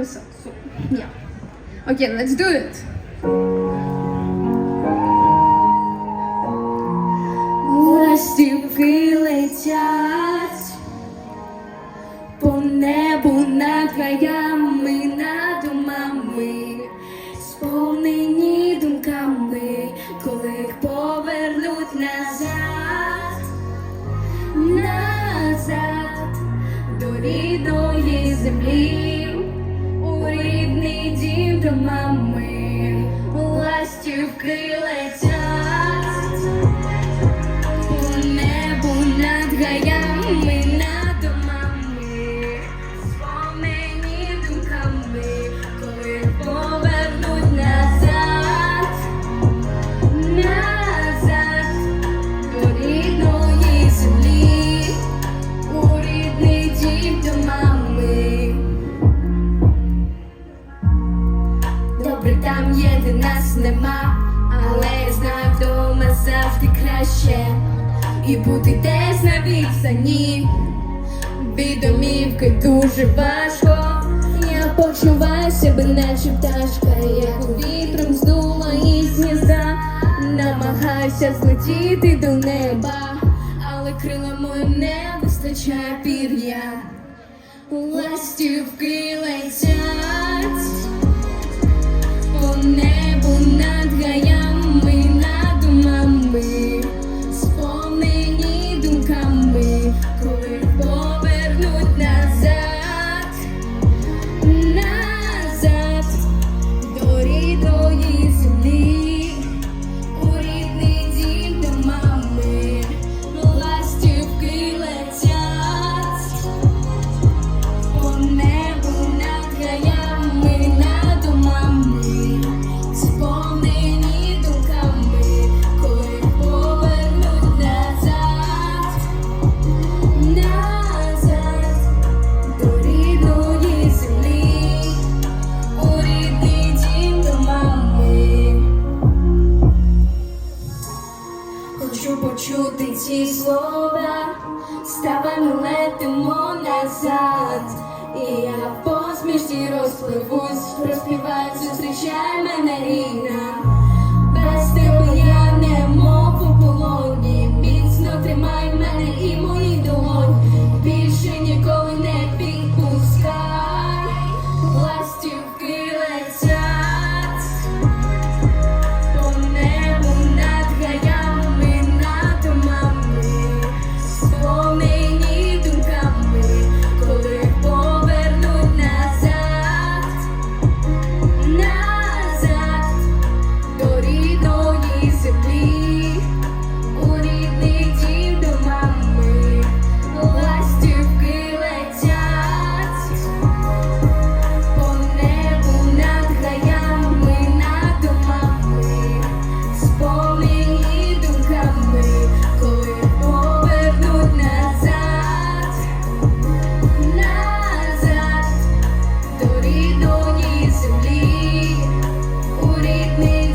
listen. So, yeah. Okay, let's do it. Ластівки летять по небу над гаями, над домами, сповнені думками, коли їх повернуть назад, назад до рідної землі, дім до мами, ластівки летять. у небу над гаями, Добре, там є, де нас нема, але я знаю, вдома завжди краще. І бути десь на відстані від дуже важко. Я почуваю себе, наче пташка, як у вітром здула із гнізда. Намагаюся злетіти до неба, але крила моїм не вистачає пір'я. Ластівки ці слова, ставай, ми летимо назад, і я в посмішці розпливусь make me.